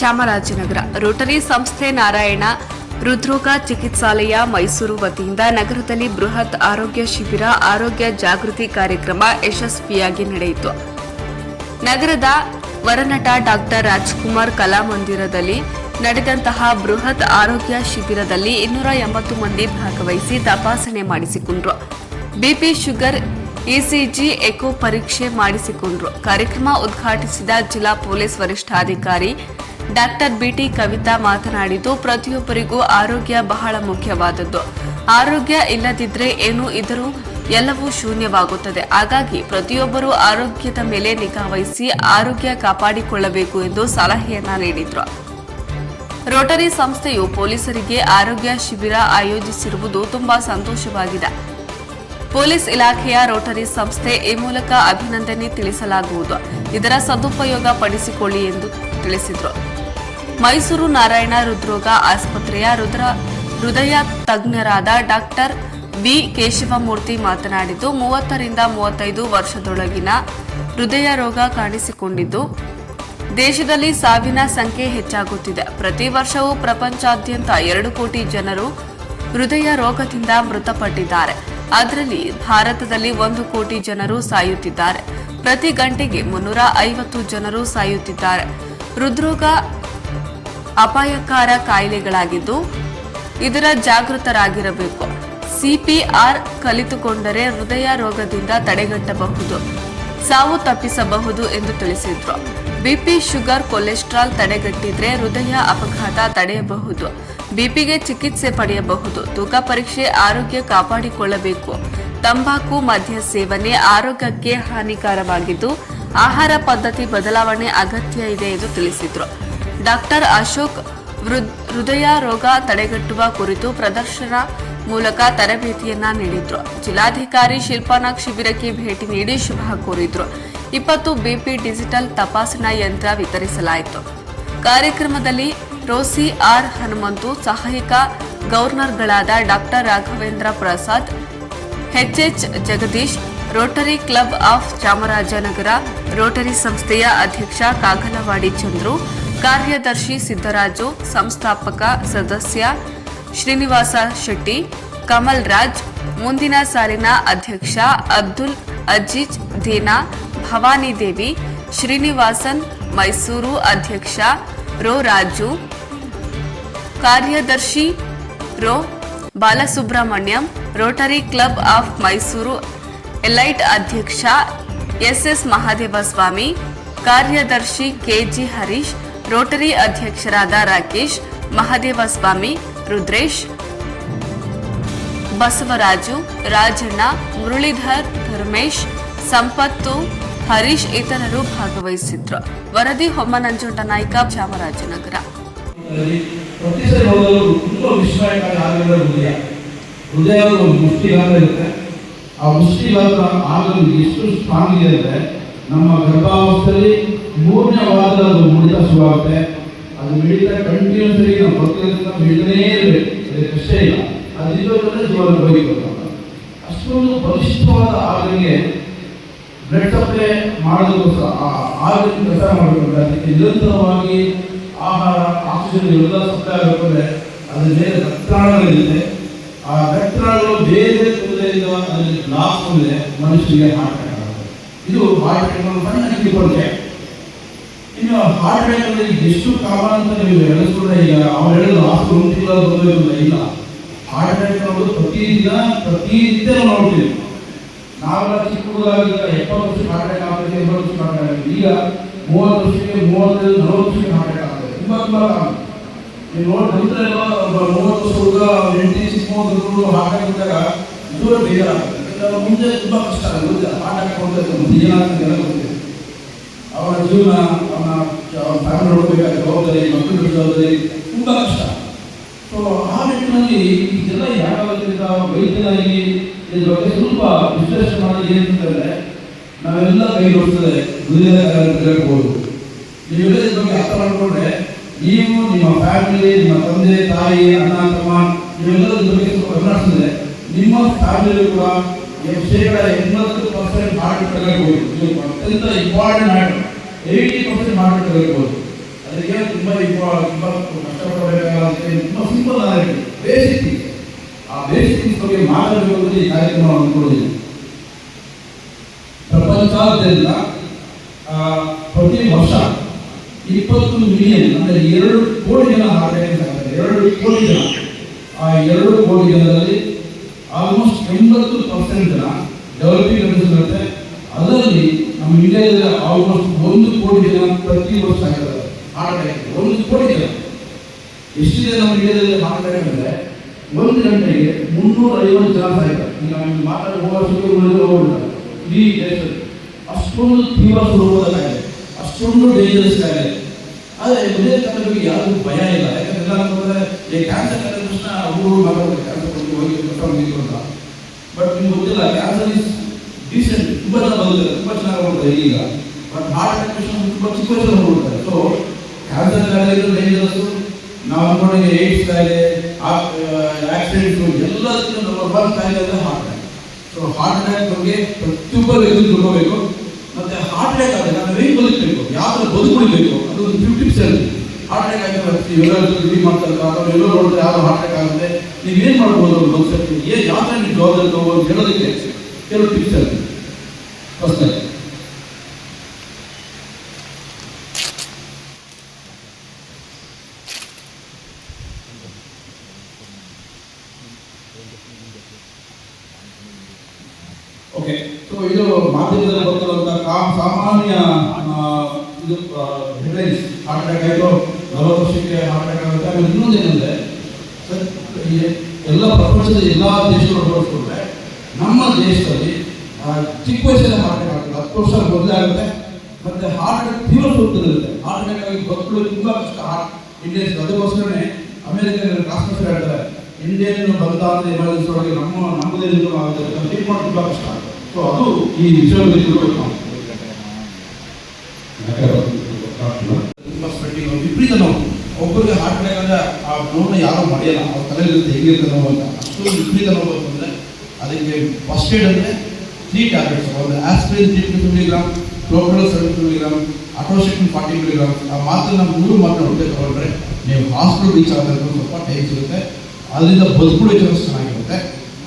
Chamarajanagar. Rotary ಸಂಸ್ಥೆ ನಾರಾಯಣ, ಹೃದ್ರೋಗ ಚಿಕಿತ್ಸಾಲಯ ಮೈಸೂರು ವತಿಯಿಂದ ನಗರದಲ್ಲಿ ಬೃಹತ್ ಆರೋಗ್ಯ ಶಿಬಿರ, ಆರೋಗ್ಯ ಜಾಗೃತಿ ಕಾರ್ಯಕ್ರಮ ಯಶಸ್ವಿಯಾಗಿ ನಡೆಯಿತು. ನಗರದ ವರನಟ ಡಾಕ್ಟರ್ ರಾಜ್ಕುಮಾರ್ ಕಲಾಮಂದಿರದಲ್ಲಿ ನಡೆದಂತಹ ಬೃಹತ್ ಆರೋಗ್ಯ ಶಿಬಿರದಲ್ಲಿ ಇನ್ನೂರ ಎಂಬತ್ತು ಮಂದಿ ಭಾಗವಹಿಸಿ ತಪಾಸಣೆ ಮಾಡಿಸಿಕೊಂಡ್ರು. ಬಿಪಿ ಶುಗರ್, ಇಸಿಜಿ, ಎಕೋ ಪರೀಕ್ಷೆ ಮಾಡಿಸಿಕೊಂಡ್ರು. ಕಾರ್ಯಕ್ರಮ ಉದ್ಘಾಟಿಸಿದ ಜಿಲ್ಲಾ ಪೊಲೀಸ್ ವರಿಷ್ಠಾಧಿಕಾರಿ ಡಾಕ್ಟರ್ ಬಿಟಿ ಕವಿತಾ ಮಾತನಾಡಿದ್ದು, ಪ್ರತಿಯೊಬ್ಬರಿಗೂ ಆರೋಗ್ಯ ಬಹಳ ಮುಖ್ಯವಾದದ್ದು. ಆರೋಗ್ಯ ಇಲ್ಲದಿದ್ರೆ ಏನು ಇದ್ದರೂ ಎಲ್ಲವೂ ಶೂನ್ಯವಾಗುತ್ತದೆ. ಹಾಗಾಗಿ ಪ್ರತಿಯೊಬ್ಬರೂ ಆರೋಗ್ಯದ ಮೇಲೆ ನಿಗಾ ವಹಿಸಿ ಆರೋಗ್ಯ ಕಾಪಾಡಿಕೊಳ್ಳಬೇಕು ಎಂದು ಸಲಹೆಯನ್ನ ನೀಡಿದ್ರು. ರೋಟರಿ ಸಂಸ್ಥೆಯು ಪೊಲೀಸರಿಗೆ ಆರೋಗ್ಯ ಶಿಬಿರ ಆಯೋಜಿಸಿರುವುದು ತುಂಬಾ ಸಂತೋಷವಾಗಿದೆ. ಪೊಲೀಸ್ ಇಲಾಖೆಯ ರೋಟರಿ ಸಂಸ್ಥೆ ಈ ಮೂಲಕ ಅಭಿನಂದನೆ ತಿಳಿಸಲಾಗುವುದು. ಇದರ ಸದುಪಯೋಗ ಪಡಿಸಿಕೊಳ್ಳಿ ಎಂದು ತಿಳಿಸಿದರು. ಮೈಸೂರು ನಾರಾಯಣ ಹೃದ್ರೋಗ ಆಸ್ಪತ್ರೆಯ ರುದ್ರ ಹೃದಯ ತಜ್ಞರಾದ ಡಾಕ್ಟರ್ ವಿ ಕೇಶವಮೂರ್ತಿ ಮಾತನಾಡಿದ್ದು, ಮೂವತ್ತರಿಂದ ಮೂವತ್ತೈದು ವರ್ಷದೊಳಗಿನ ಹೃದಯ ರೋಗ ಕಾಣಿಸಿಕೊಂಡಿದ್ದು, ದೇಶದಲ್ಲಿ ಸಾವಿನ ಸಂಖ್ಯೆ ಹೆಚ್ಚಾಗುತ್ತಿದೆ. ಪ್ರತಿ ವರ್ಷವೂ ಪ್ರಪಂಚಾದ್ಯಂತ ಎರಡು ಕೋಟಿ ಜನರು ಹೃದಯ ರೋಗದಿಂದ ಮೃತಪಟ್ಟಿದ್ದಾರೆ. ಅದರಲ್ಲಿ ಭಾರತದಲ್ಲಿ ಒಂದು ಕೋಟಿ ಜನರು ಸಾಯುತ್ತಿದ್ದಾರೆ. ಪ್ರತಿ ಗಂಟೆಗೆ ಮುನ್ನೂರ ಐವತ್ತು ಜನರು ಸಾಯುತ್ತಿದ್ದಾರೆ. ಹೃದ್ರೋಗ ಅಪಾಯಕಾರ ಕಾಯಿಲೆಗಳಾಗಿದ್ದು ಇದರ ಜಾಗೃತರಾಗಿರಬೇಕು. ಸಿಪಿಆರ್ ಕಲಿತುಕೊಂಡರೆ ಹೃದಯ ರೋಗದಿಂದ ತಡೆಗಟ್ಟಬಹುದು. ಸಾವು ತಪ್ಪಿಸಬಹುದು ಎಂದು ತಿಳಿಸಿದ್ರು. ಬಿಪಿ ಶುಗರ್ ಕೊಲೆಸ್ಟ್ರಾಲ್ ತಡೆಗಟ್ಟಿದ್ರೆ ಹೃದಯ ಅಪಘಾತ ತಡೆಯಬಹುದು. ಬಿಪಿಗೆ ಚಿಕಿತ್ಸೆ ಪಡೆಯಬಹುದು. ತೂಕ ಪರೀಕ್ಷೆ ಆರೋಗ್ಯ ಕಾಪಾಡಿಕೊಳ್ಳಬೇಕು. ತಂಬಾಕು, ಮದ್ಯ ಸೇವನೆ ಆರೋಗ್ಯಕ್ಕೆ ಹಾನಿಕಾರವಾಗಿದ್ದು ಆಹಾರ ಪದ್ಧತಿ ಬದಲಾವಣೆ ಅಗತ್ಯ ಇದೆ ಎಂದು ತಿಳಿಸಿದ್ರು. ಡಾಕ್ಟರ್ ಅಶೋಕ್ ಹೃದಯ ರೋಗ ತಡೆಗಟ್ಟುವ ಕುರಿತು ಪ್ರದರ್ಶನ ಮೂಲಕ ತರಬೇತಿಯನ್ನ ನೀಡಿದ್ರು. ಜಿಲ್ಲಾಧಿಕಾರಿ ಶಿಲ್ಪಾನಾಗ್ ಶಿಬಿರಕ್ಕೆ ಭೇಟಿ ನೀಡಿ ಶುಭ ಕೋರಿದ್ರು. ಇಪ್ಪತ್ತು ಬಿಪಿ ಡಿಜಿಟಲ್ ತಪಾಸಣಾ ಯಂತ್ರ ವಿತರಿಸಲಾಯಿತು. ಕಾರ್ಯಕ್ರಮದಲ್ಲಿ ರೋಸಿ ಆರ್ ಹನುಮಂತು, ಸಹಾಯಕ ಗವರ್ನರ್ಗಳಾದ doctor Raghavendra Prasad, HH Jagadish, rotary club of Chamarajanagar, rotary ಸಂಸ್ಥೆಯ ಅಧ್ಯಕ್ಷ ಕಾಗಲವಾಡಿ ಚಂದ್ರು ಕಾರ್ಯದರ್ಶಿ ಸಿದ್ದರಾಜು, ಸಂಸ್ಥಾಪಕ ಸದಸ್ಯ ಶ್ರೀನಿವಾಸ ಶೆಟ್ಟಿ ಕಮಲ್ ರಾಜ್ ಮುಂದಿನ ಸಾಲಿನ ಅಧ್ಯಕ್ಷ ಅಬ್ದುಲ್ ಅಜೀಜ್ ದೇನಾ, ಭವಾನಿ ದೇವಿ, ಶ್ರೀನಿವಾಸನ್ ಮೈಸೂರು ಅಧ್ಯಕ್ಷ ರೋ ರಾಜು, ಕಾರ್ಯದರ್ಶಿ rho Balasubramanyam, rotary club of Mysuru elite ಅಧ್ಯಕ್ಷ ಎಸ್ ಎಸ್ಎಸ್ ಮಹಾದೇವಸ್ವಾಮಿ, ಕಾರ್ಯದರ್ಶಿ ಕೆಜಿ ಹರೀಶ್ ರೋಟರಿ ಅಧ್ಯಕ್ಷರಾದ ರಾಕೇಶ್ ಮಹದೇವಸ್ವಾಮಿ ರುದ್ರೇಶ್, ಬಸವರಾಜು, ರಾಜಣ್ಣ, ಮುರಳೀಧರ್, ಧರ್ಮೇಶ್, ಸಂಪತ್ತು, ಹರೀಶ್ ಇತರರು ಭಾಗವಹಿಸಿದ್ರು. ವರದಿ ಹೊಮ್ಮನಂಜುಂಡ ನಾಯ್ಕ, ಚಾಮರಾಜನಗರ. ಹೃದಯ ಇರುತ್ತೆ. ಆ ಮುಷ್ಟಿಗಾರ ಆಗಲು ಎಷ್ಟು ಸ್ಟ್ರಾಂಗ್ ಇದೆ ಅಂದರೆ ನಮ್ಮ ಗರ್ಭಾವಸ್ಥೆಯಲ್ಲಿ ಮೂರನೇ ವಾರದ ಅದು ಶುರುವಾಗುತ್ತೆ ಅದು ಮಿಡಿತ ಕಂಟಿನ್ಯೂಸ್ ಆಗಿ ನಾವು ಇರಬೇಕು. ಅದಕ್ಕೆ ಕಷ್ಟ ಇಲ್ಲ. ಅದು ಇಲ್ಲದ್ರೆ ಜೀವನ ಹೋಗಿತ್ತು ಅಷ್ಟೊಂದು ಬಲಿಷ್ಠವಾದ ಆಗಲಿಗೆ ಬ್ಲಡ್ ಸಪ್ಲೈ ಮಾಡೋದಕ್ಕೋಸ್ಕರ ಆರೋಗ್ಯ ಕೆಲಸ ಮಾಡಬೇಕಂದ್ರೆ ಅದಕ್ಕೆ ನಿರಂತರವಾಗಿ ಆಹಾರ ಆಕ್ಸಿಜನ್ ಎಲ್ಲ ಸಪ್ಲೈ ಆಗಬೇಕಂದ್ರೆ ಅದ್ರ ಮೇಲೆ ಆ ರಕ್ತಾಣಗಳು ಬೇರೆ ತೊಂದರೆಯಿಂದ ಅದರಲ್ಲಿ ಲಾಸ್ ಮನುಷ್ಯನಿಗೆ ಇದು ಸಣ್ಣ ತಿಳ್ಕೊಂಡೆ ಇನ್ನು ಅಂದ್ರೆ ಎಷ್ಟು ಕಾಮನ್ ಅಂತ ನೀವು ಎಣಿಸ್ಕೊಂಡ್ರೆ ಇಲ್ಲ. ಅವ್ರು ಹೇಳಿದ್ರು ಆಸ್ತಿ ತಿಂಗಳ ಬಂದಿರೋದಿಲ್ಲ ಇಲ್ಲ. ಹಾರ್ಟ್ ಅಟ್ಯಾಕ್ ಅನ್ನೋದು ಪ್ರತಿದಿನ, ಪ್ರತಿನಿತ್ಯ ನೋಡ್ತೀವಿ. ನಾವೆಲ್ಲ ಚಿಕ್ಕ ಹುಡುಗಾಗಿದ್ದ ಎಪ್ಪತ್ತು ವರ್ಷ ಹಾರ್ಟ್ ಅಟ್ಯಾಕ್ ಆಗ್ತದೆ ಎಂಬತ್ತು ವರ್ಷ ಹಾರ್ಟ್ ಅಟ್ಯಾಕ್ ಈಗ ಮೂವತ್ತು ವರ್ಷಕ್ಕೆ ಮೂವತ್ತೈದು, ನಲವತ್ತು ವರ್ಷಕ್ಕೆ ಹಾರ್ಟ್ ಅಟ್ಯಾಕ್ ಆಗ್ತದೆ ತುಂಬ ತುಂಬ ಕಾಮನ್ ನೀವು ನೋಡಿ ನಂತರ ಮೂವತ್ತು ವರ್ಷ ಹುಡುಗ ಎಂಟಿ ಸಿಕ್ಕ ಮೂವತ್ತು ಅಟ್ಯಾಕ್ ಇದ್ದಾಗ ದೂರ ಬೇಜಾರಾಗುತ್ತೆ. ಮುಂದೆ ತುಂಬ ಕಷ್ಟ. ಆಗುತ್ತೆ ಪಾಠ ಬಂದ್ರೆ ಮುಂದೆ ಏನಾಗ್ತದೆ ಎಲ್ಲ ಗೊತ್ತಿದೆ ಅವರ ಜೀವನ, ಅವನ ಫ್ಯಾಮಿಲಿ ನೋಡಬೇಕಾದ ಜವಾಬ್ದಾರಿ, ಮಕ್ಕಳ ಜವಾಬ್ದಾರಿ ತುಂಬ ಕಷ್ಟ. ಸೊ ಆ ನಿಟ್ಟಿನಲ್ಲಿ ಇದೆಲ್ಲ ಯಾಕಾಗೋದ್ರಿಂದ ವೈದ್ಯನಾಗಿ ಇದ್ರ ಬಗ್ಗೆ ಸ್ವಲ್ಪ ವಿಶ್ಲೇಷಣೆ ಮಾಡಿ ಏನಂತಂದ್ರೆ ನಾವೆಲ್ಲ ಕೈ ನೋಡ್ತದೆ ಹೇಳ್ಬೋದು. ನೀವೆಲ್ಲ ಇದ್ರ ಬಗ್ಗೆ ಅರ್ಥ ಮಾಡಿಕೊಂಡ್ರೆ ನೀವು ನಿಮ್ಮ ಫ್ಯಾಮಿಲಿ ನಿಮ್ಮ ತಂದೆ, ತಾಯಿ, ಅಣ್ಣ, ತಮ್ಮ, ನೀವೆಲ್ಲರೂ ಇದ್ರ ಬಗ್ಗೆ ಸ್ವಲ್ಪ ಗಮನ ನಿಮ್ಮ ಫ್ಯಾಮಿಲಿ ಕೂಡ ನೀವು ಎಂಬತ್ತು ಪರ್ಸೆಂಟ್ ಮಾರ್ಕೆಟ್ ತಗೊಳ್ಬೋದು. ಅತ್ಯಂತ ಇಂಪಾರ್ಟೆಂಟ್ ಆಗಿದೆ ಏಯ್ಟಿ ಪರ್ಸೆಂಟ್ ಮಾರ್ಕೆಟ್ ತಗೊಳ್ಬೋದು. ಅದಕ್ಕೆ ತುಂಬ ಇಂಪ ತುಂಬ ಕಷ್ಟಪಡಬೇಕಾಗುತ್ತೆ ತುಂಬ ಸಿಂಪಲ್ ಆಗಿದೆ ಬೇಸಿಕ್ ಆ ಬೇಸಿಕ್ ಬಗ್ಗೆ ಮಾತಾಡಬೇಕು ಈ ಕಾರ್ಯಕ್ರಮ ಅಂದ್ಕೊಂಡಿದ್ದೀನಿ ಪ್ರಪಂಚಾದ್ಯಂತ ಪ್ರತಿ ವರ್ಷ ಇಪ್ಪತ್ತು ಮಿಲಿಯನ್ ಅಂದರೆ ಎರಡು ಕೋಟಿ ಜನ ಹಾರ್ಟ್ ಎರಡು ಕೋಟಿ ಜನ. ಆ ಎರಡು ಕೋಟಿ ಜನರಲ್ಲಿ ಆಲ್ಮೋಸ್ಟ್ ಎಂಬತ್ತು ಪರ್ಸೆಂಟ್ ಜನ ಡೆವಲಪಿಂಗ್ ಕಂಟ್ರೀಸ್ ಇರುತ್ತೆ ಅದರಲ್ಲಿ ನಮ್ಮ ಇಂಡಿಯಾದಲ್ಲಿ ಆಲ್ಮೋಸ್ಟ್ ಒಂದು ಕೋಟಿ ಜನ ಪ್ರತಿ ವರ್ಷ ಆಗಿದ್ದಾರೆ ಹಾರ್ಟ್ ಅಟ್ಯಾಕ್ ಒಂದು ಕೋಟಿ ಜನ. ಎಷ್ಟಿದೆ ನಮ್ಮ ಇಂಡಿಯಾದಲ್ಲಿ ಹಾರ್ಟ್ ಅಟ್ಯಾಕ್ ಅಂದರೆ ಒಂದು ಗಂಟೆಗೆ ಮುನ್ನೂರ ಐವತ್ತು ಜನ ಸಾಯ್ತಾರೆ. ಈಗ ನಮಗೆ ಮಾತಾಡಿ ಹೋಗ್ಬಿಡ್ತಾರೆ. ಇಡೀ ದೇಶದಲ್ಲಿ ಅಷ್ಟೊಂದು ತೀವ್ರ ಸ್ವರೂಪದ ಅಷ್ಟೊಂದು ಡೇಂಜರಸ್ ಆಗಿದೆ. ಆದರೆ ಹೃದಯ ಕಾಯಿಲೆ ಬಗ್ಗೆ ಯಾರಿಗೂ ಭಯ ಇಲ್ಲ. ಯಾಕಂದ್ರೆ ಎಲ್ಲ ಅಂತಂದ್ರೆ ಈ ಕ್ಯಾನ್ಸರ್ ತಕ್ಷಣ ಅವರು ಕ್ಯಾನ್ಸರ್ ಹೋಗಿ ಬಟ್ ನಿಮ್ಗೆ ಗೊತ್ತಿಲ್ಲ ಕ್ಯಾನ್ಸರ್ ಇಸ್ ಡೀಸೆಂಟ್ ತುಂಬ ಜನ ಬದುಕ್ತಾರೆ ತುಂಬ ಹೋಗ್ತಾರೆ ಈಗ ಬಟ್ ಹಾರ್ಟ್ ಅಟ್ಯಾಕ್ ತುಂಬ ಚಿಕ್ಕ ವಯಸ್ಸಲ್ಲಿ ಹೋಗ್ಬಿಡ್ತಾರೆ. ಸೊ ಕ್ಯಾನ್ಸರ್ ಕಾಯಿಲೆ ಡೇಂಜರಸ್ ನಾವು ಅನ್ಕೊಂಡಂಗೆ ಏಡ್ಸ್ ಕಾಯಿಲೆ ಆಕ್ಸಿಡೆಂಟ್ಸು ಎಲ್ಲದಕ್ಕಿಂತ ನಂಬರ್ ಕಾಯಿಲೆ ಅಂದರೆ heart attack so heart attack ಬಗ್ಗೆ ಪ್ರತಿಯೊಬ್ಬರು ತಿಳ್ಕೋಬೇಕು. ಮತ್ತೆ ಹಾರ್ಟ್ ಅಟ್ಯಾಕ್ ಆದರೆ ನಾನು ಹೇಗೆ ಬದುಕಬೇಕು? ಯಾವ ಥರ ಬದುಕುಳಿಬೇಕು ಅದು ಫಿಫ್ಟಿ ಪರ್ಸೆಂಟ್ ಹಾರ್ಟ್ ಅಟ್ಯಾಕ್ ಆಗಿದೆ ನೀವೆಲ್ಲರೂ ರಿಲೀವ್ ಮಾಡ್ತಾರೆ ಅಥವಾ ಎಲ್ಲೋ ನೋಡಿದ್ರೆ ಯಾರು ಹಾರ್ಟ್ ಅಟ್ಯಾಕ್ ಆಗುತ್ತೆ, ನೀವು ಏನು ಮಾಡ್ಬೋದು ಅವ್ರು ಬದುಕಕ್ಕೆ ಏನು ಯಾವ ಥರ ನೀವು ಜವಾಬ್ದಾರಿ ತಗೋಬೋದು ಹೇಳೋದಕ್ಕೆ ಕೆಲವು ಟಿಪ್ಸ್ ಹೇಳ್ತೀನಿ. ಫಸ್ಟ್ ಓಕೆ ಸೊ ಇದು ಮಾಧ್ಯಮದಲ್ಲಿ ಬರ್ತಿರುವಂತಹ ಕಾ- ಸಾಮಾನ್ಯ ಆ, ಇದು ಹೆಡ್ಲೈನ್ಸ್ ಹಾರ್ಟ್ ಅಟ್ಯಾಕ್ ಆಯಿತು ನಲವತ್ತು ವರ್ಷಕ್ಕೆ ಹಾರ್ಟ್ ಅಟ್ಯಾಕ್ ಆಗುತ್ತೆ ಆಮೇಲೆ ಇನ್ನೊಂದು ಏನಂದ್ರೆ ಸರ್, ಈ ಎಲ್ಲ ಪ್ರಪಂಚದ ಎಲ್ಲ ದೇಶಗಳು ಹೋಲಿಸ್ಕೊಂಡ್ರೆ ನಮ್ಮ ದೇಶದಲ್ಲಿ ಚಿಕ್ಕ ವಯಸ್ಸಿನ ಹಾರ್ಟ್ ಅಟ್ಯಾಕ್ ಆಗುತ್ತೆ ಹತ್ತು ವರ್ಷ ಮೊದಲೇ ಆಗುತ್ತೆ. ಮತ್ತೆ ಹಾರ್ಟ್ ಅಟ್ಯಾಕ್ ತೀವ್ರ ಸ್ವರೂಪದಲ್ಲಿರುತ್ತೆ ಹಾರ್ಟ್ ಅಟ್ಯಾಕ್ ಆಗಿ ಬದುಕಲು ತುಂಬ ಕಷ್ಟ. ಹಾರ್ಟ್ ಇಂಡಿಯನ್ಸ್ ಅದಕ್ಕೋಸ್ಕರನೇ ಅಮೆರಿಕನ್ ಕಾಸ್ಮಸ್ ಹೇಳ್ತಾರೆ. ಇಂಡಿಯನ್ ಬಂದ ಅಂದ್ರೆ ಎಮರ್ಜೆನ್ಸಿ ಒಳಗೆ ನಮ್ಮ ದೇಶದಲ್ಲೂ ಆಗುತ್ತೆ. ಟ್ರೀಟ್ಮೆಂಟ್ ತುಂಬ ಕಷ್ಟ ಸೊ ಅದು ಈ ವಿಷಯದಲ್ಲಿ ತಿಳ್ಕೊಳ್ಬೇಕು ತುಂಬ ಸ್ವೆಟ್ಟಿಂಗ್ ವಿಪರೀತ ನಾವು. ಒಬ್ಬರಿಗೆ ಹಾರ್ಟ್ ನೋವನ್ನ ಯಾರು ಮರೆಯಲ್ಲ. ಅವ್ರ ತಲೆಯಲ್ಲಿ ಹೇಗಿರುತ್ತೆ ನೋವಂತ ಅಷ್ಟು ವಿಪರೀತ ನೋವು ಅಂದ್ರೆ ಅದಕ್ಕೆ ಫಸ್ಟ್ ಏಡ್ ಅಂದ್ರೆ ತ್ರೀ ಟ್ಯಾಬ್ಲೆಟ್ಸ್ ಒಂದು ಆಸ್ಪಿರಿನ್ ತ್ರೀ ಫಿಫ್ಟಿ ಮಿಲಿಗ್ರಾಮ್ ಕ್ಲೋಪ್ರಲ್ ಸೆವೆಂಟಿ ಮಿಲಿಗ್ರಾಮ್ ಅಟೋಸಿಕ್ಟಿನ್ ಫಾರ್ಟಿ ಮಿಲಿಗ್ರಾಮ್ ಆ ನಾವು ಮೂರು ಮಾತ್ರ ಹೊಟ್ಟೆ ತಗೊಂಡ್ರೆ ನೀವು ಹಾಸ್ಪಿಟಲ್ ರೀಚ್ ಆಗಬೇಕು ಸ್ವಲ್ಪ ಟೈಮ್ ಸಿಗುತ್ತೆ. ಅದರಿಂದ ಬದುಕುಳಿದ ಚಾನ್ಸ್ ಚೆನ್ನಾಗಿರುತ್ತೆ.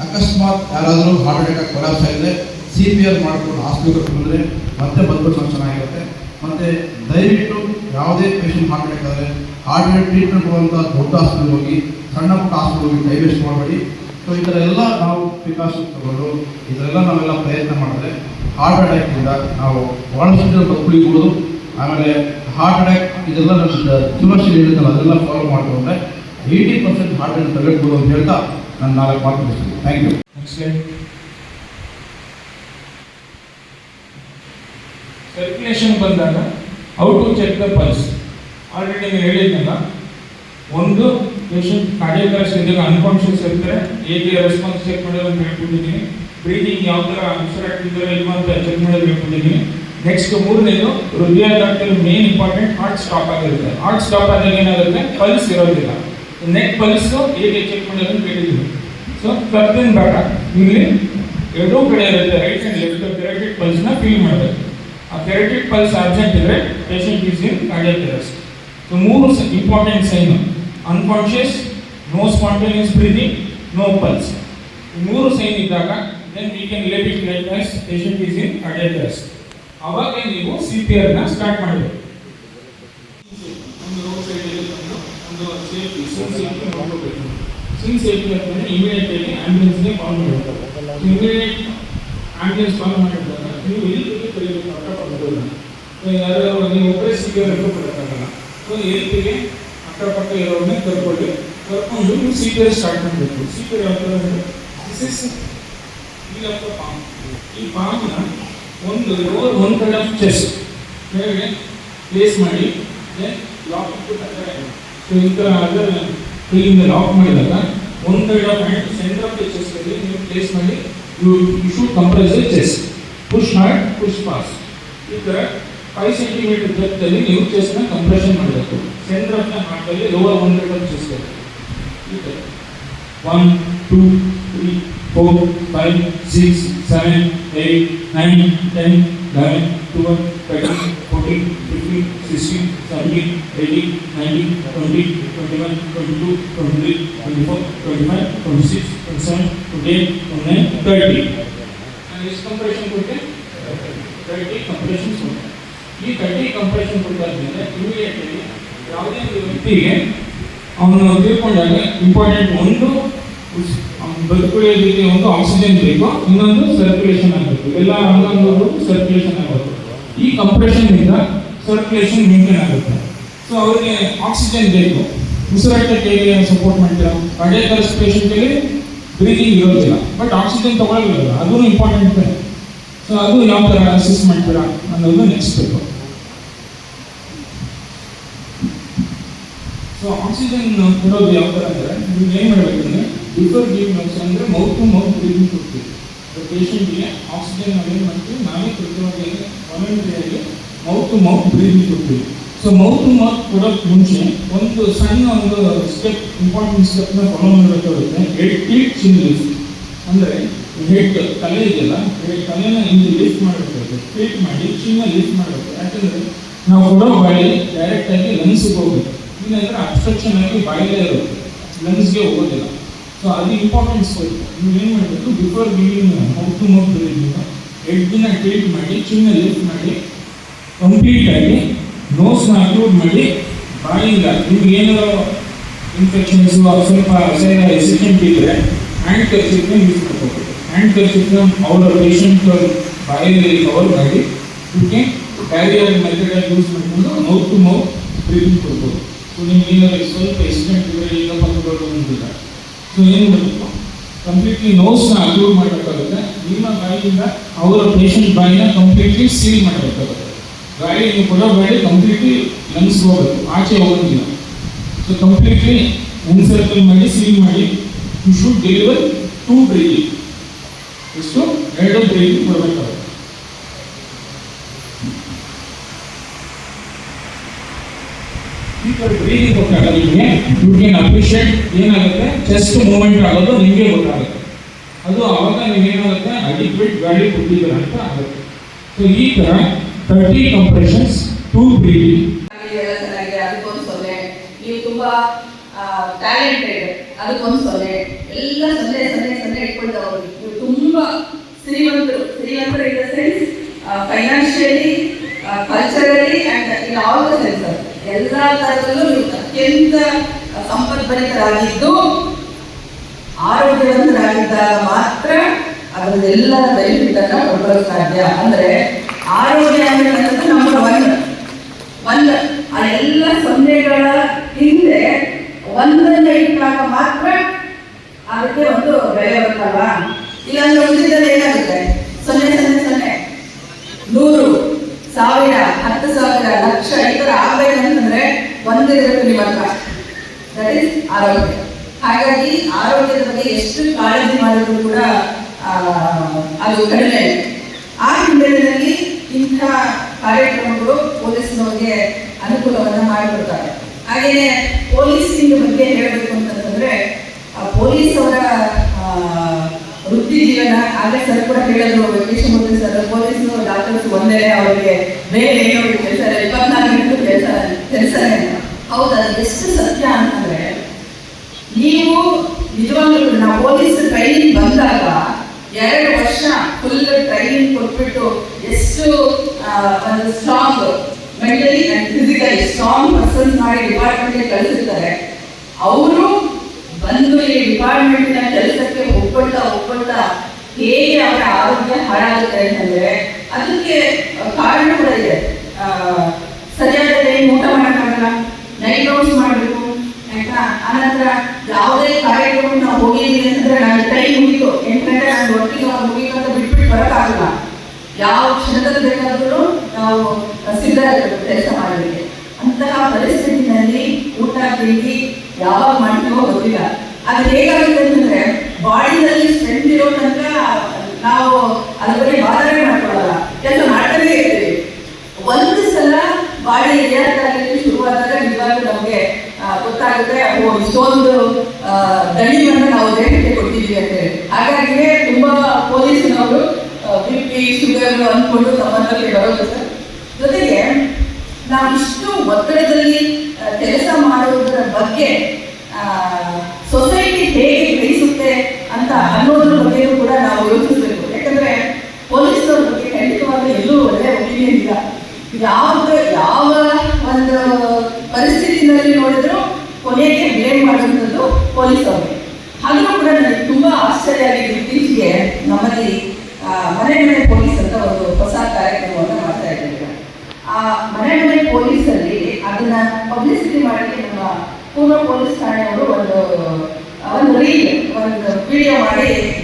ಅಕಸ್ಮಾತ್ ಯಾರಾದರೂ ಹಾರ್ಟ್ ಅಟ್ಯಾಕ್ ಕೊಲಾಪ್ಸ್ ಆಗಿದೆ ಸಿ ಪಿ ಆರ್ ಮಾಡಿಕೊಂಡು ಹಾಸ್ಪಿಟಲ್ ಬಂದರೆ ಮತ್ತೆ ಬದುಕೋ ಚಾನ್ಸ್ ಚೆನ್ನಾಗಿರುತ್ತೆ. ಮತ್ತೆ ದಯವಿಟ್ಟು ಯಾವುದೇ ಪೇಷಂಟ್ ಹಾರ್ಟ್ ಆದರೆ ಅಟ್ಯಾಕ್ ಟ್ರೀಟ್ಮೆಂಟ್ ಕೊಡುವಂಥ ದೊಡ್ಡ ಹಾಸ್ಪಿಟಲ್ ಹೋಗಿ, ಸಣ್ಣ ಪುಟ್ಟ ಹಾಸ್ಪಿಟಲ್ ಹೋಗಿ ವೇಸ್ಟ್ ಮಾಡಬೇಡಿ. ಸೊ ಈ ಥರ ಎಲ್ಲ ನಾವು ಪ್ರಿಕಾಷನ್ಸ್ ತಗೊಂಡು ಇದರೆಲ್ಲ ನಾವೆಲ್ಲ ಪ್ರಯತ್ನ ಮಾಡಿದ್ರೆ ಹಾರ್ಟ್ ಅಟ್ಯಾಕಿಂದ ನಾವು ಭಾಳಷ್ಟು ಜನ ಆಮೇಲೆ ಹಾರ್ಟ್ ಅಟ್ಯಾಕ್ ಇದೆಲ್ಲ ನಮ್ಮ ಸುರಕ್ಷೆ ಹೇಳಿದ್ದಲ್ಲ, ಅದೆಲ್ಲ ಫಾಲೋ ಮಾಡಿಕೊಂಡ್ರೆ ಏಯ್ಟಿ ಪರ್ಸೆಂಟ್ ಹಾರ್ಟ್ ಅಟ್ಯಾಕ್ ತಗೊಳ್ಬೋದು ಅಂತ ಹೇಳ್ತಾ ನಾನು ನಾಲ್ಕು ಮಾತು ಮುಗಿಸ್ತೀನಿ. Thank you. ಸರ್ಕ್ಯುಲೇಷನ್ ಬಂದಾಗ how to check the pulse already ನೀವು ಹೇಳಿದ್ನಲ್ಲ, ಒಂದು ಪೇಷಂಟ್ ಕಾರ್ಡಿಯಕ್ ಅರೆಸ್ಟ್ ಇದ್ದಾಗ ಅನ್ಕಾನ್ಶಿಯಸ್ ಇರ್ತಾರೆ, ಹೇಗೆ ರೆಸ್ಪಾನ್ಸ್ ಚೆಕ್ ಮಾಡೋದು ಅಂತ ಹೇಳ್ಬಿಟ್ಟಿದ್ದೀನಿ ಬ್ರೀದಿಂಗ್ ಯಾವ ಥರ ಅನ್ಸರ್ ಆಗ್ತಿದ್ದಾರೆ ಇಲ್ವಾ ಅಂತ ಚೆಕ್ ಮಾಡೋದು ಹೇಳ್ಬಿಟ್ಟಿದ್ದೀನಿ ನೆಕ್ಸ್ಟ್ ಮೂರನೇದು doctor main important heart stop ಆಗಿರುತ್ತೆ. ಹಾರ್ಟ್ ಸ್ಟಾಪ್ ಆದಾಗ ಏನಾಗುತ್ತೆ? ಪಲ್ಸ್ ಇರೋದಿಲ್ಲ. ನೆಕ್ ಪಲ್ಸ್ ಹೇಗೆ ಚೆಕ್ ಮಾಡೋದು ಹೇಳಿದ್ದೀನಿ ಸೊ ಕತ್ತಿನ ಭಾಗ ಇಲ್ಲಿ ಎರಡೂ ಕಡೆ ಇರುತ್ತೆ. ರೈಟ್ ಆ್ಯಂಡ್ ಲೆಫ್ಟ್ ಥೆರಟಿಕ್ ಪಲ್ಸ್ನ ಫೀಲ್ ಮಾಡಬೇಕು. ಆ ಥೆರಟಿಕ್ ಪಲ್ಸ್ ಅರ್ಜೆಂಟ್ ಇದ್ರೆ patient is in cardiac arrest so ಮೂರು important sign unconscious no spontaneous breathing no pulse ಈ ಮೂರು ಸೈನ್ ಇದ್ದಾಗ then we can let it like as patient is in cardiac arrest ಅವಾಗ ನೀವು C P ಆರ್ನ start ಮಾಡಬೇಕು. ಒಂದು ರೋಡ್ ಸೈಡ್ ಬಂದು ಒಂದು ಸೇಫ್ಟಿ ಸಿನ್ ಸೇಫ್ಟಿ ನೋಡ್ಕೋಬೇಕು. ಸಿನ್ ಸೇಫ್ಟಿ ಅಂತಂದ್ರೆ ಇಮಿಡಿಯೇಟ್ ಆಗಿ ಆಂಬ್ಯುಲೆನ್ಸ್ಗೆ ಕಾಲ್ ಮಾಡಬೇಕು. ಇಮಿಡಿಯೇಟ್ ಆಂಬ್ಯುಲೆನ್ಸ್ ಕಾಲ್ ಮಾಡಿದಾಗ ನೀವು ಎಲ್ಪಿಗೆ ಕರೀಬೇಕು ಅಕ್ಕಪಕ್ಕದವ್ರನ್ನ ಯಾರು ನೀವು ಒಬ್ಬರೇ ಸಿಗೋ ಕೊಡೋಕ್ಕಾಗಲ್ಲ. ಸೊ ಎಲ್ಪಿಗೆ ಅಕ್ಕಪಕ್ಕ ಇರೋರನ್ನೇ ಕರ್ಕೊಳ್ಳಿ ಕರ್ಕೊಂಡು ಸಿ ಪಿ ಸ್ಟಾರ್ಟ್ ಮಾಡಬೇಕು. ಸಿ ಪಿ ಯಾವ ಥರ ಅಂದರೆ ದಿಸ್ ಇಸ್ ಈಗ ಪಾಮ್ ಈ ಪಾಮ್ನ ಒಂದು ಲೋವರ್ ಒಂದು ಕಡೆ ಆಫ್ ಚೆಸ್ಟ್ ಮೇಲೆ ಪ್ಲೇಸ್ ಮಾಡಿ ಲಾಕ್ ಸೊ ಈ ಥರ ಅದರ ಲಾಕ್ ಮಾಡಿದಾಗ ಒಂದು ಕಡೆ of hand centre of the ನೀವು ಪ್ಲೇಸ್ ಮಾಡಿ you you should compress the chest push hard push fast ಈ ಥರ ಫೈವ್ ಸೆಂಟಿಮೀಟರ್ ಡೆಪ್ತಲ್ಲಿ ನೀವು ಚೆಸ್ಟ್ನ ಕಂಪ್ರೆಷನ್ ಮಾಡಬೇಕು centre of the ಹಾರ್ಟಲ್ಲಿ lower one side of chest ಈ ಥರ one two three four five six seven eight nine ten eleven twelve thirteen fourteen fourteen fifteen sixteen seventeen eighteen nineteen twenty twenty one twenty two twenty three twenty four twenty five twenty six twenty seven twenty eight twenty nine thirty ನಾನು ಎಷ್ಟು ಕಂಪ್ರೇಷನ್ ಕೊಟ್ಟೆ thirty ಕಂಪ್ರೇಷನ್ಸ್ ಕೊಟ್ಟೆ ಈ thirty compression ಕೊಟ್ಟಾದ್ಮೇಲೆ immediately ಯಾವುದೇ ಒಂದು ವ್ಯಕ್ತಿಗೆ ಅವನು ತಿಳ್ಕೊಂಡಾಗ ಇಂಪಾರ್ಟೆಂಟ್ ಒಂದು ಬದುಕುಳಿಯೋದಕ್ಕೆ ಒಂದು ಆಕ್ಸಿಜನ್ ಬೇಕು, ಇನ್ನೊಂದು ಸರ್ಕ್ಯುಲೇಷನ್ ಆಗಬೇಕು. ಎಲ್ಲ ಅಂಗಾಂಗಗಳು ಸರ್ಕ್ಯುಲೇಷನ್ ಆಗಬೇಕು. ಈ ಕಂಪ್ರೆಷನ್ ಇಂದ ಸರ್ಕ್ಯುಲೇಷನ್ ಮೇಂಟೈನ್ ಆಗುತ್ತೆ. ಸೊ ಅವರಿಗೆ ಆಕ್ಸಿಜನ್ ಬೇಕು. ಉಸಿರಾಟಕ್ಕೆ ಹೇಗೆ ಸಪೋರ್ಟ್ ಮಾಡ್ತೀರಾ? ಕಾರ್ಡಿಯಕ್ ಪೇಷಂಟ್ಗೆ ಬ್ರೀದಿಂಗ್ ಇರೋದಿಲ್ಲ. ಬಟ್ ಆಕ್ಸಿಜನ್ ತಗೊಳ್ಳೋದಿಲ್ಲ. ಅದೂ ಇಂಪಾರ್ಟೆಂಟ್ ಸೊ ಅದು ಯಾವ ಥರ ಅಸಿಸ್ಟ್ ಮಾಡ್ತೀರಾ ಅನ್ನೋದು ನೆಕ್ಸ್ಟ್ ಬೇಕು ಸೊ ಆಕ್ಸಿಜನ್ ಕೊಡೋದು ಯಾವ ಥರ ಅಂದರೆ, ನೀವು ಏನು ಮಾಡಬೇಕಂದ್ರೆ ಬಿಫೋರ್ ಗೇಮ್ ಆಕ್ಸಿಜನ್ ಅಂದರೆ ಮೌತ್ ಟು ಮೌತ್ ಬ್ರೀದಿಂಗ್ ಕೊಡ್ತೀವಿ. ಪೇಷಂಟ್ಗೆ ಆಕ್ಸಿಜನ್ ನಾವೇನು ಮಾಡ್ತೀವಿ? ನಾವೇ ಕೃತವಾಗಿ ವಾಲಂಟಿಯರ್ಗೆ ಮೌತ್ ಟು ಮೌತ್ ಬ್ರೀದಿಂಗ್ ಕೊಡ್ತೀವಿ. ಸೊ ಮೌತ್ ಟು ಮೌತ್ ಕೊಡೋಕ್ಕೆ ಮುಂಚೆ ಒಂದು ಸಣ್ಣ ಒಂದು ಸ್ಟೆಪ್ ಇಂಪಾರ್ಟೆಂಟ್ ಸ್ಟೆಪ್ನ ಫಾಲೋ ಮಾಡಬೇಕಾಗುತ್ತೆ ಹೆಡ್ ಕ್ಲೀಟ್ ಚಿನ್ ಲಿಫ್ಟ್ ಅಂದರೆ ಹೆಡ್ ತಲೆ ಇದೆಯಲ್ಲ ಹೆಡ್ ತಲೆನ ಹಿಂದೆ ಲಿಫ್ಟ್ ಮಾಡಬೇಕಾಗುತ್ತೆ ಟ್ರೀಟ್ ಮಾಡಿ ಚಿನ್ನ ಲಿಫ್ಟ್ ಮಾಡಬೇಕು. ಯಾಕಂದರೆ, ನಾವು ಕೊಡೋ ಗಾಳಿ ಡೈರೆಕ್ಟಾಗಿ ಲಂಗ್ಸಿಗೆ ಹೋಗ್ಬೇಕು. ಇಲ್ಲಾಂದ್ರೆ ಅಬ್ಸ್ಟ್ರಕ್ಷನ್ ಆಗಿ ಬಾಯಿಲೇ ಇರುತ್ತೆ. ಲಂಗ್ಸ್ಗೆ ಹೋಗೋದಿಲ್ಲ. ಸೊ ಅದು ಇಂಪಾರ್ಟೆನ್ಸ್ ಕೊಟ್ಟು ನೀವು ಏನು ಮಾಡಬೇಕು before giving mouth to mouth breathing ಹೆಡ್ನ treat ಮಾಡಿ ಚಿನ್ನ ಲಿಫ್ಟ್ ಮಾಡಿ ಕಂಪ್ಲೀಟ್ ಆಗಿ ನೋಸ್ನ ಅಕ್ಲೂಡ್ ಮಾಡಿ, ಬಾಯಿಂದ ನಿಮ್ಗೆ ಏನಾದ್ರು ಇನ್ಫೆಕ್ಷನ್ಸ್ ಸ್ವಲ್ಪ ಎಸಿಡೆಂಟ್ ಇದ್ದರೆ ಹ್ಯಾಂಡ್ ಕರ್ಚಿಪ್ನ ಯೂಸ್ ಮಾಡ್ಕೋಬೇಕು. ಹ್ಯಾಂಡ್ ಕರ್ಚಿಪ್ನ ಅವರ ಪೇಷಂಟ್ ಬಾಯಲ್ಲಿ ಕವರ್ ಮಾಡಿ, ಇದಕ್ಕೆ ಕ್ಯಾರಿಯರ್ ಮೆಥಡ್ ಯೂಸ್ ಮಾಡಿಕೊಂಡು ಮೌತ್ ಟು ಮೌತ್ ಬ್ರೀದಿಂಗ್ ಕೊಡ್ಬೋದು. ನಿಮ್ಗೆ ಸ್ವಲ್ಪ ಎಸ್ಟಿಮೇಟ್ ಈಗ ಪಕ್ಕಗಳು ಬಂದಿಲ್ಲ ಸೊ ಏನು ಮಾಡಬೇಕು ಕಂಪ್ಲೀಟ್ಲಿ ನೋಸ್ನ ಅಕ್ಲೂಡ್ ಮಾಡಬೇಕಾಗುತ್ತೆ. ನಿಮ್ಮ ಬಾಯಿಯಿಂದ ಅವರ ಪೇಷಂಟ್ ಬಾಯಿನ ಕಂಪ್ಲೀಟ್ಲಿ ಸೀಲ್ ಮಾಡಬೇಕಾಗುತ್ತೆ. ಗಾಳಿ ನೀವು ಕೊಡೋ ಗಾಳಿ ಕಂಪ್ಲೀಟ್ಲಿ ಲಂಗ್ಸ್ ಹೋಗಬೇಕು ಆಚೆ ಹೋಗೋದಿಲ್ಲ. ಸೊ ಕಂಪ್ಲೀಟ್ಲಿ ಎನ್ಸರ್ಕಲ್ ಮಾಡಿ ಸೀಲ್ ಮಾಡಿ. You should deliver two breathing ಎಷ್ಟು? ಎರಡು ಬ್ರೀದಿಂಗ್ ಕೊಡಬೇಕಾಗುತ್ತೆ ಈ ಕಡೆ ಬ್ರೀದಿಂಗ್ ಗೊತ್ತಾಗಲ್ಲ ನಿಮಗೆ ಯು ಕ್ಯಾನ್ ಅಪ್ರಿಷಿಯೇಟ್ ಏನಾಗುತ್ತೆ ಚೆಸ್ಟ್ ಮೂಮೆಂಟ್ ಆಗೋದು ನಿಮಗೆ ಗೊತ್ತಾಗುತ್ತೆ ಅದು ಅವಾಗ ನೀವೇನಾಗುತ್ತೆ ಅಡಿಕ್ವೇಟ್ ಗಾಳಿ ಕೊಟ್ಟಿದ್ದೀರ ಅಂತ ಆಗುತ್ತೆ ಸೊ ಈ ಥರ ತರ್ಟಿ ಕಂಪ್ರೆಷನ್ಸ್ ಟೂ ಬ್ರೀದಿಂಗ್ ಅದಕ್ಕೊಂದು ಸೊನ್ನೆ ನೀವು ತುಂಬಾ ಟ್ಯಾಲೆಂಟೆಡ್ ಅದಕ್ಕೊಂದು ಸೊನ್ನೆ ಎಲ್ಲ ಸೊನ್ನೆ ಸೊನ್ನೆ ಸೊನ್ನೆ ಇಟ್ಕೊಳ್ತಾ ಹೋಗಿ ನೀವು ತುಂಬಾ ಶ್ರೀಮಂತರು ಶ್ರೀಮಂತರು in the sense financially culturally and in all the sense ಎಲ್ಲ ತರದಲ್ಲೂ ಅತ್ಯಂತ ಸಂಪದ್ಭರಿತರಾಗಿದ್ದು, ಆರೋಗ್ಯವಂತರಾಗಿದ್ದಾಗ ಮಾತ್ರ ಅದರಲ್ಲೆಲ್ಲ ಬೆನಿಫಿಟ್ ಅನ್ನ ಕೊಡೋಕೆ ಸಾಧ್ಯ. ಅಂದ್ರೆ ಆರೋಗ್ಯ ಅನ್ನೋದು ನಂಬರ್ ಒನ್ ಒಂದು ಆ ಎಲ್ಲ ಸೊನ್ನೆಗಳ ಹಿಂದೆ ಒಂದನ್ನ ಇಟ್ಟಾಗ ಮಾತ್ರ ಅದಕ್ಕೆ ಒಂದು ಬೆಲೆ ಬರ್ತಲ್ಲ ಇಲ್ಲಾಂದ್ರೆ ಒಂದಿದ್ದಲ್ಲಿ ಏನಾಗುತ್ತೆ? ಸೊನ್ನೆ ಸೊನ್ನೆ ಸೊನ್ನೆ. ನೂರು, ಸಾವಿರ, ಹತ್ತು ಸಾವಿರ, ಲಕ್ಷ ಈ ಥರ ಆಗ್ಬೇಕಂತಂದ್ರೆ ಒಂದಿರಬೇಕು ನಿಮ್ಮ ಹತ್ರ ದಟ್ ಇಸ್ ಆರೋಗ್ಯ. ಹಾಗಾಗಿ ಆರೋಗ್ಯದ ಬಗ್ಗೆ ಎಷ್ಟು ಕಾಳಜಿ ಮಾಡಿದ್ರು ಕೂಡ ಅದು ಕಡಿಮೆ ಆ ಹಿನ್ನೆಲೆಯಲ್ಲಿ ಇಂಥ ಕಾರ್ಯಕ್ರಮಗಳು ಪೊಲೀಸ್ನವರಿಗೆ ಅನುಕೂಲವನ್ನ ಮಾಡಿಕೊಡ್ತಾರೆ. ಹಾಗೆಯೇ ಪೊಲೀಸಿನ ಬಗ್ಗೆ ಹೇಳಬೇಕು ಅಂತಂದ್ರೆ ಪೊಲೀಸ್ ಅವರ ವೃತ್ತಿ ಜೀವನ ಆಗಲೇ ಸರ್ ಕೂಡ ಹೇಳಿದ್ರು, ವೆಂಕಟೇಶ ಮೂರ್ತಿ ಸರ್, ಪೊಲೀಸ್ನವರು ಡಾಕ್ಟರ್ಸ್ ಒಂದೇ ಅವರಿಗೆ ಬೇರೆ ಏನೋ ಕೆಲಸ ಇಪ್ಪತ್ನಾಲ್ಕು ಗಂಟೆ ಕೆಲಸ ಕೆಲಸನೇ ಹೌದು ಅದು ಎಷ್ಟು ಸತ್ಯ ಅಂತಂದ್ರೆ ನೀವು ನಿಜವಾಗ್ಲೂ ನಾವು ಪೊಲೀಸ್ ಟ್ರೈನಿಂಗ್ ಬಂದಾಗ ಎರಡು ವರ್ಷ ಫುಲ್ ಟ್ರೈನಿಂಗ್ ಕೊಟ್ಬಿಟ್ಟು ಎಷ್ಟು ಒಂದು strong mentally and physically strong person ಮಾಡಿ ಡಿಪಾರ್ಟ್ಮೆಂಟ್ಗೆ ಕಳಿಸಿರ್ತಾರೆ. ಅವರು ಬಂದು ಈ ಡಿಪಾರ್ಟ್ಮೆಂಟ್ನ ಕೆಲಸಕ್ಕೆ ಒಪ್ಪಳ್ತಾ ಒಪ್ಪಳ್ತಾ ಹೇಗೆ ಅವರ ಆರೋಗ್ಯ ಹಾಳಾಗುತ್ತೆ ಅಂತಂದ್ರೆ ಅದಕ್ಕೆ ಕಾರಣ ಕೂಡ ಇದೆ. ಸರಿಯಾದ ಊಟ ಮಾಡೋಕ್ಕಾಗಲ್ಲ ನೈಟ್ ಔಟ್ಸ್ ಮಾಡಬೇಕು, ಆಯ್ತಾ? ಆನಂತರ ಯಾವುದೇ ಕಾರ್ಯಕ್ರಮಕ್ಕೆ ನಾವು ಹೋಗಿದ್ದೀವಿ ಅಂತಂದ್ರೆ ನಾನು ಟೈಮ್ ಮುಗಿತು ಎಂಟು ಗಂಟೆ ನಾನು ಒಟ್ಟಿಗೆ ಅವ್ರು ಮುಗಿತು ಅಂತ ಬಿಟ್ಬಿಟ್ಟು ಬರೋಕ್ಕಾಗಲ್ಲ ಯಾವ ಕ್ಷಣದಲ್ಲಿ ಬೇಕಾದರೂ ನಾವು ಸಿದ್ಧ ಕೆಲಸ ಮಾಡಲಿಕ್ಕೆ ಅಂತಹ ಪರಿಸ್ಥಿತಿನಲ್ಲಿ ಊಟ ತಿಂಡಿ ಯಾವಾಗ ಮಾಡ್ತೀವೋ ಗೊತ್ತಿಲ್ಲ. ಅದು ಹೇಗಾಗುತ್ತೆ ಅಂತಂದ್ರೆ ಬಾಡಿನಲ್ಲಿ ಸ್ಟ್ರೆಂತ್ ಇರೋ ತನಕ ನಾವು ಅದರಲ್ಲಿ ಬಗ್ಗೆ ವ್ಯಕ್ತಿಗಳು ಅಂದ್ಕೊಂಡು ತಮ್ಮಲ್ಲಿ ಬರೋದು ಸರ್ ಜೊತೆಗೆ ನಾವಿಷ್ಟು ಒತ್ತಡದಲ್ಲಿ ಕೆಲಸ ಮಾಡುವುದರ ಬಗ್ಗೆ